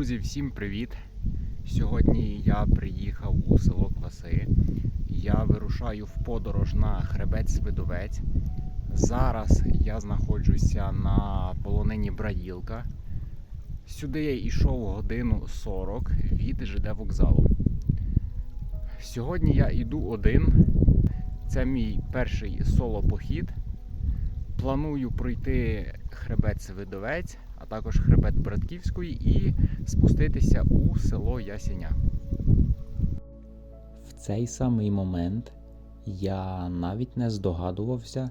Друзі, всім привіт! Сьогодні я приїхав у село Кваси. Я вирушаю в подорож на хребець Свидовець. Зараз я знаходжуся на полонині Браїлка. Сюди я йшов годину 40 від ЖД вокзалу. Сьогодні я йду один. Це мій перший соло-похід. Планую пройти хребет Свидовець, а також хребет Братківської і спуститися у село Ясеня. В цей самий момент я навіть не здогадувався,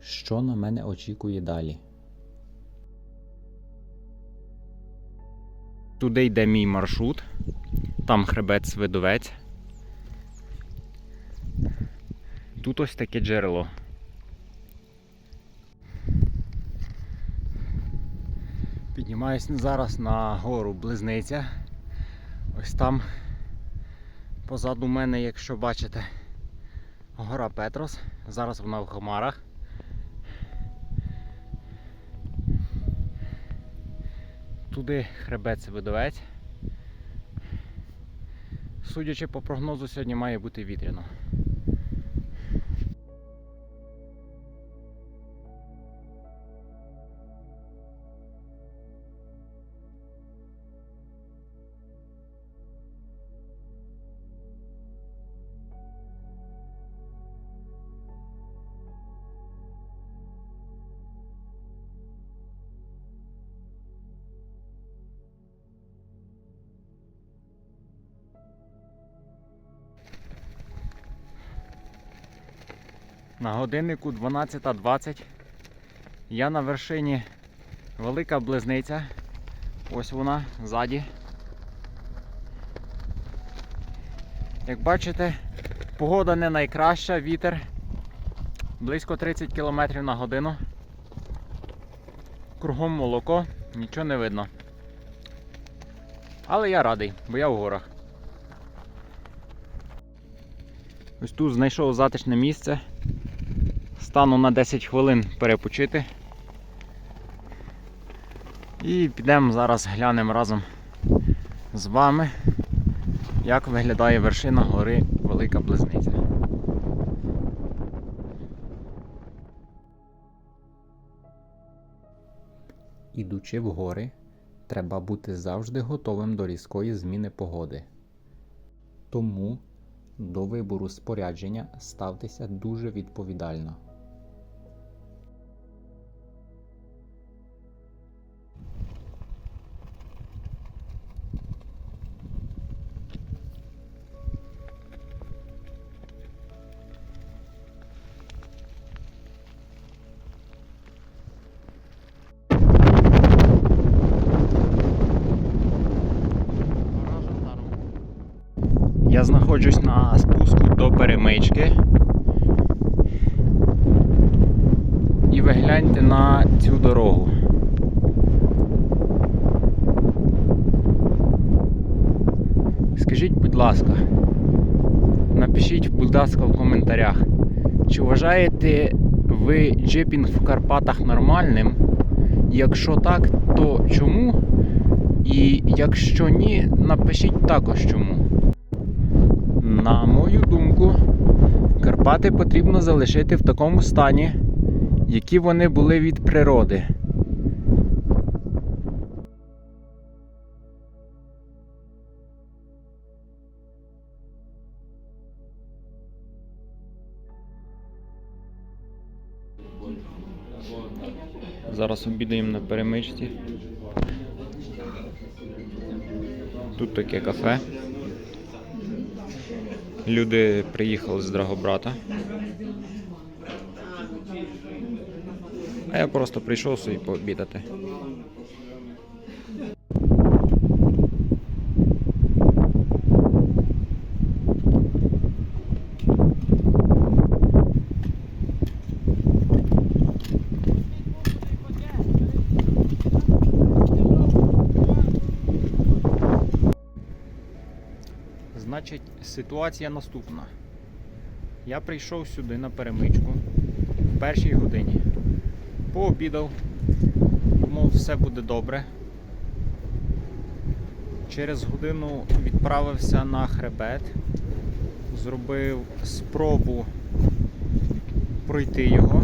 що на мене очікує далі. Туди йде мій маршрут, там хребет Свидовець. Тут ось таке джерело. Піднімаюсь зараз на гору Близниця. Ось там позаду мене, якщо бачите, гора Петрос. Зараз вона в Хомарах. Туди хребет Свидовець. Судячи по прогнозу, сьогодні має бути вітряно. На годиннику 12.20. Я на вершині Велика Близниця. Ось вона ззаді. Як бачите, погода не найкраща, вітер близько 30 км на годину. Кругом молоко, нічого не видно. Але я радий, бо я в горах. Ось тут знайшов затишне місце. Стану на 10 хвилин перепочити. І підемо зараз глянемо разом з вами, як виглядає вершина гори Велика Близниця. Ідучи в гори, треба бути завжди готовим до різкої зміни погоди. Тому до вибору спорядження ставтеся дуже відповідально. Знаходжусь на спуску до перемички. І ви гляньте на цю дорогу. Скажіть, будь ласка, напишіть, будь ласка, в коментарях, чи вважаєте ви джипінг в Карпатах нормальним? Якщо так, то чому? І якщо ні, напишіть також чому. На мою думку, Карпати потрібно залишити в такому стані, які вони були від природи. Зараз обідаємо на перемичці. Тут таке кафе. Люди приїхали з Драгобрата. А я просто прийшов собі пообідати. Ситуація наступна. Я прийшов сюди на перемичку в першій годині. Пообідав, думав, все буде добре. Через годину відправився на хребет, зробив спробу пройти його,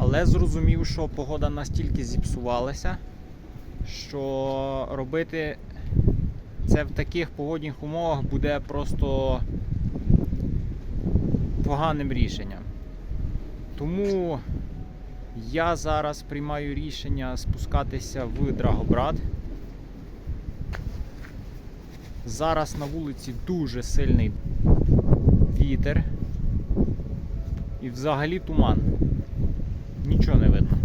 але зрозумів, що погода настільки зіпсувалася, що робити це в таких погодних умовах буде просто поганим рішенням. Тому я зараз приймаю рішення спускатися в Драгобрат. Зараз на вулиці дуже сильний вітер і взагалі туман. Нічого не видно.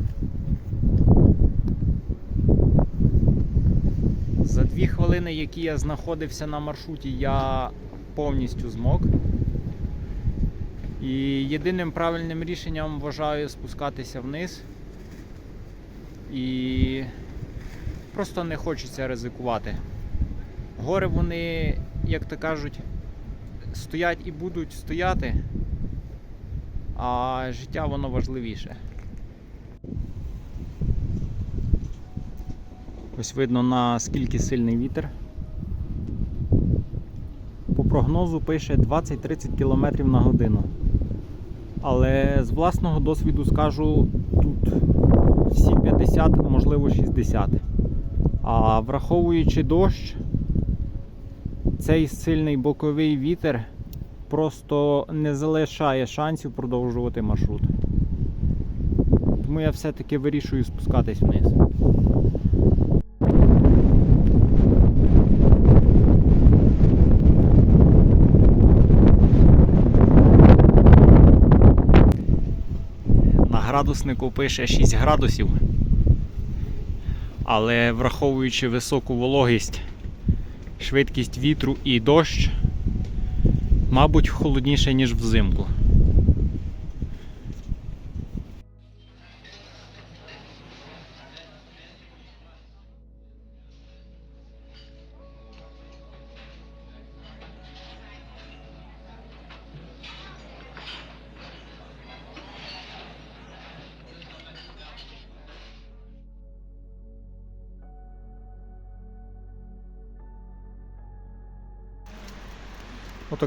За дві хвилини, які я знаходився на маршруті, я повністю змок. І єдиним правильним рішенням вважаю спускатися вниз. І просто не хочеться ризикувати. Гори вони, як то кажуть, стоять і будуть стояти, а життя воно важливіше. Ось видно наскільки сильний вітер. По прогнозу пише 20-30 км на годину. Але з власного досвіду скажу, тут всі 50, можливо 60. А враховуючи дощ, цей сильний боковий вітер просто не залишає шансів продовжувати маршрут. Тому я все-таки вирішую спускатись вниз. На градуснику пише 6 градусів. Але враховуючи високу вологість, швидкість вітру і дощ, мабуть, холодніше, ніж взимку.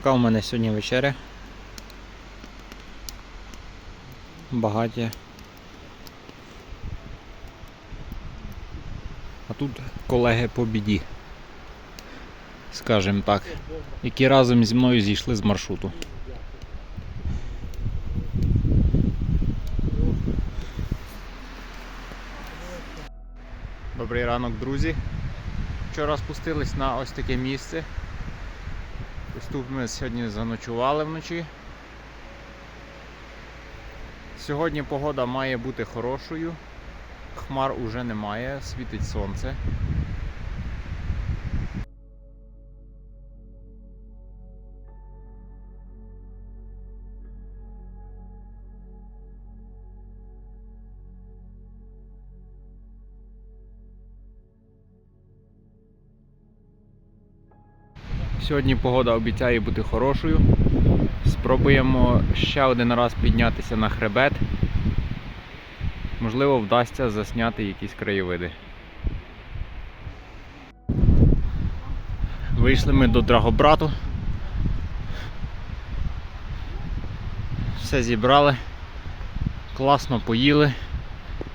Отака у мене сьогодні вечеря. Багаті. А тут колеги по біді. Скажем так. Які разом зі мною зійшли з маршруту. Добрий ранок, друзі. Вчора спустились на ось таке місце. Ось тут ми сьогодні заночували вночі. Сьогодні погода має бути хорошою. Хмар уже немає, світить сонце. Сьогодні погода обіцяє бути хорошою. Спробуємо ще один раз піднятися на хребет. Можливо, вдасться засняти якісь краєвиди. Вийшли ми до Драгобрату. Все зібрали, класно поїли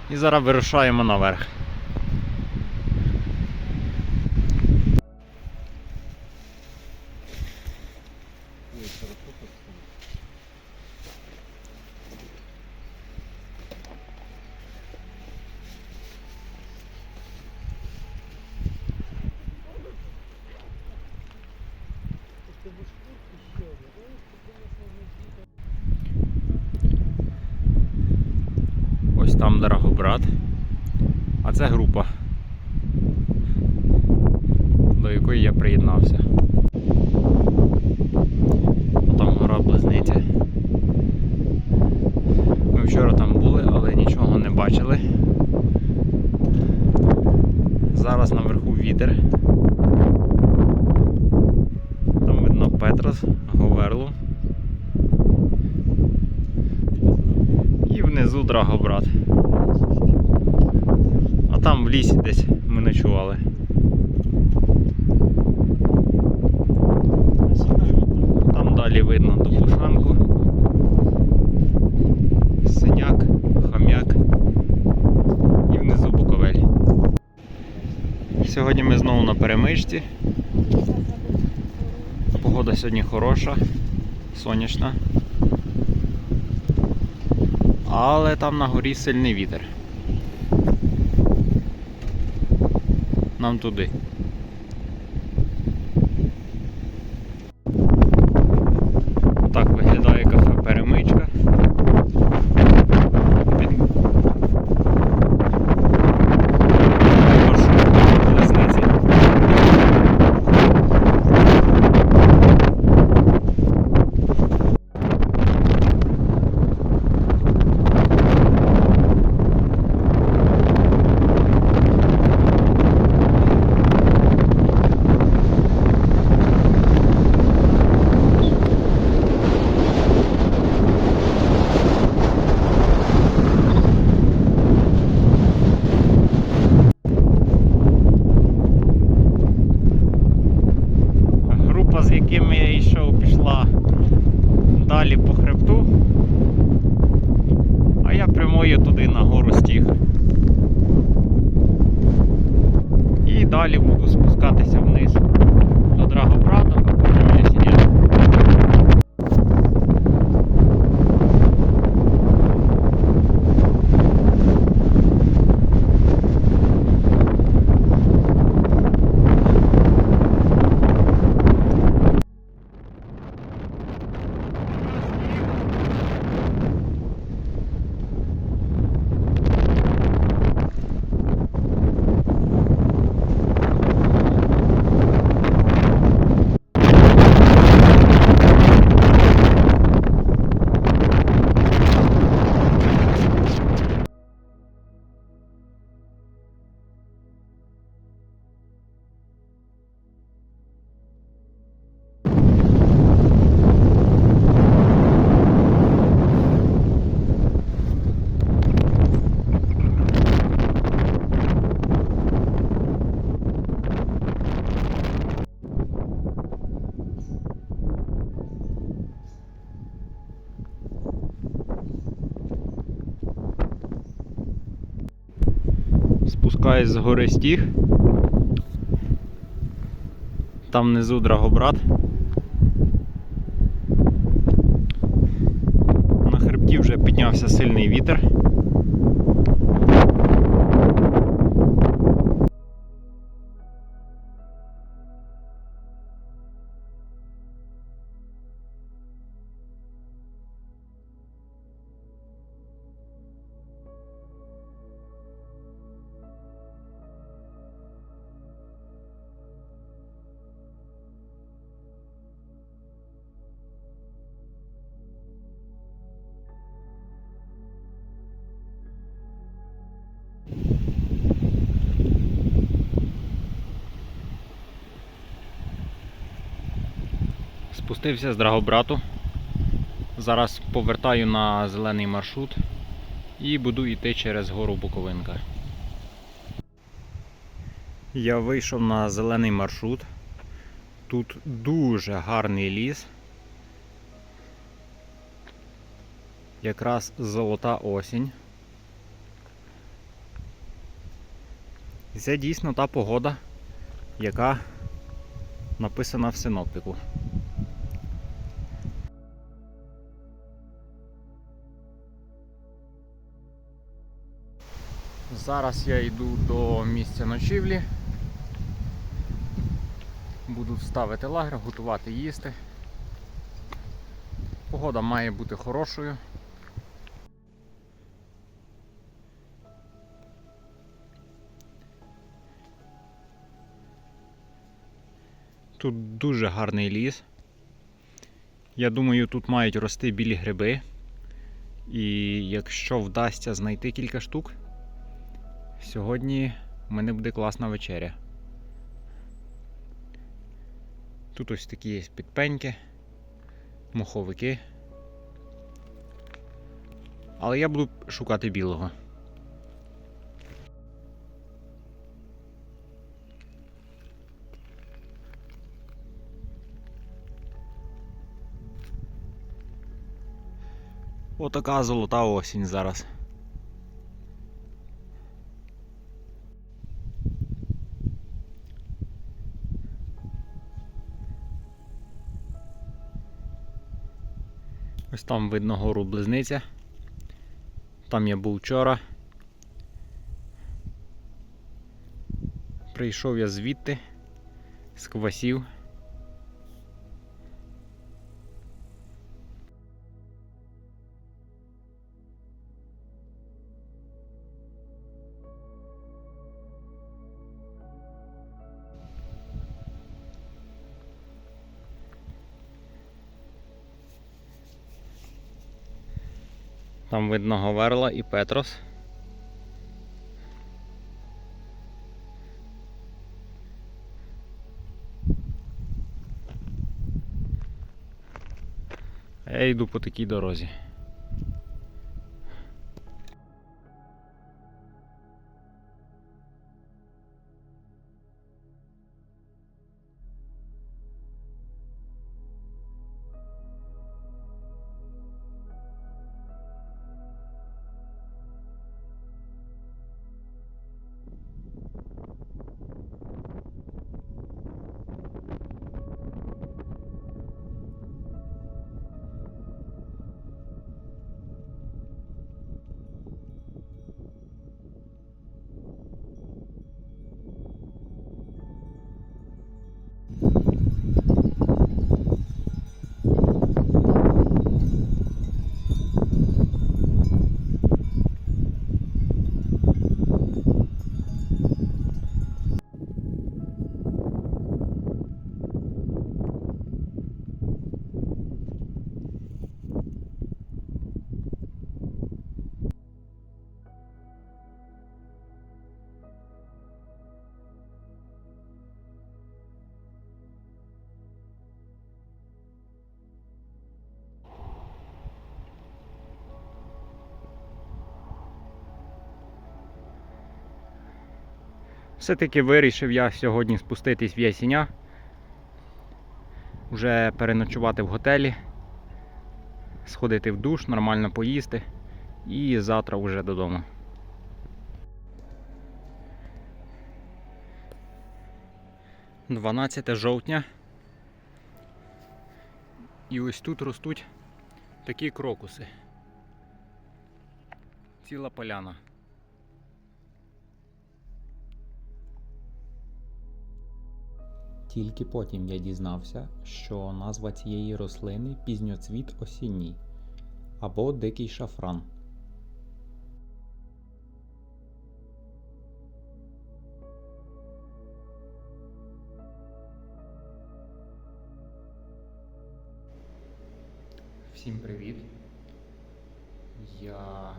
і зараз вирушаємо наверх. Ось там Драгобрат. А це група, до якої я приєднався. Там гора Близниця. Ми вчора там були, але нічого не бачили. Зараз наверху вітер. Там видно Петрос, Говерлу. драго, брат. А там в лісі десь ми ночували. Там далі видно добушанку. Синяк, хам'як і внизу буковель. Сьогодні ми знову на перемижці. Погода сьогодні хороша, сонячна. Але там на горі сильний вітер. Нам туди. Спускаюсь з гори стіг. Там внизу Драгобрат. Спустився з Драгобрату. Зараз повертаю на зелений маршрут і буду йти через гору Буковинка. Я вийшов на зелений маршрут. Тут дуже гарний ліс. Якраз золота осінь. І це дійсно та погода, яка написана в синоптику. Зараз я йду до місця ночівлі. Буду ставити лагер, готувати їсти. Погода має бути хорошою. Тут дуже гарний ліс. Я думаю, тут мають рости білі гриби. І якщо вдасться знайти кілька штук, сьогодні в мене буде класна вечеря. Тут ось такі є підпеньки, моховики. Але я буду шукати білого. Отака золота осінь зараз. Ось там видно гору Близниця. Там я був вчора. Прийшов я звідти, з квасів. Там верла і Петрос. Я йду по такій дорозі. Все-таки вирішив я сьогодні спуститись в Ясіня. Уже переночувати в готелі, сходити в душ, нормально поїсти і завтра вже додому. Дванадцяте жовтня. І ось тут ростуть такі крокуси. Ціла поляна. Тільки потім я дізнався, що назва цієї рослини пізньоцвіт осінній або дикий шафран. Всім привіт! Я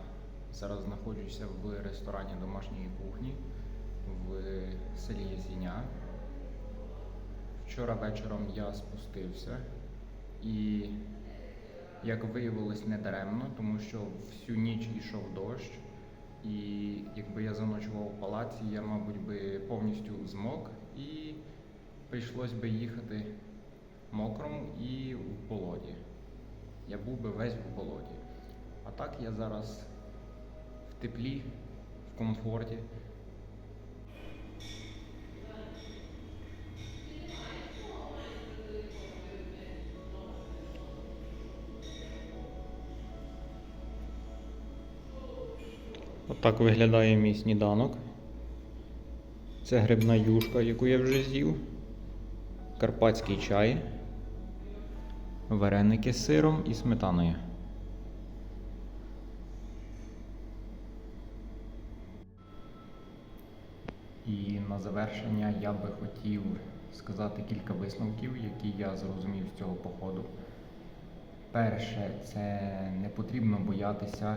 зараз знаходжуся в ресторані домашньої кухні в селі Ясіня. Вчора вечором я спустився і, як виявилось, не даремно, тому що всю ніч йшов дощ, і якби я заночував в палаці, я, мабуть, би повністю змок і прийшлось би їхати мокрому і в болоті. Я був би весь в болоті. А так я зараз в теплі, в комфорті. Отак виглядає мій сніданок. Це грибна юшка, яку я вже з'їв. Карпатський чай. Вареники з сиром і сметаною. І на завершення я би хотів сказати кілька висновків, які я зрозумів з цього походу. Перше, це не потрібно боятися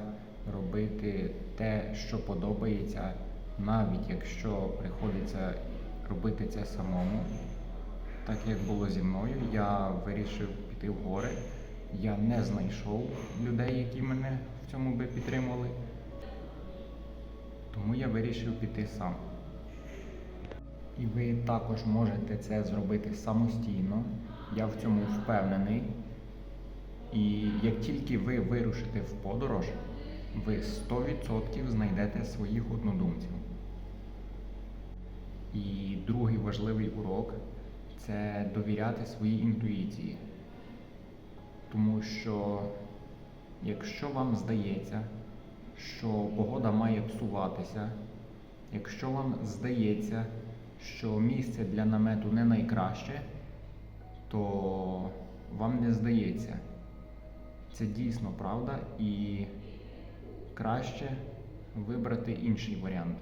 робити те, що подобається, навіть якщо приходиться робити це самому. Так як було зі мною, я вирішив піти в гори. Я не знайшов людей, які мене в цьому би підтримали. Тому я вирішив піти сам. І ви також можете це зробити самостійно. Я в цьому впевнений. І як тільки ви вирушите в подорож, ви 100% знайдете своїх однодумців. І другий важливий урок це довіряти своїй інтуїції. Тому що якщо вам здається, що погода має псуватися, якщо вам здається, що місце для намету не найкраще, то вам не здається. Це дійсно правда і краще вибрати інший варіант.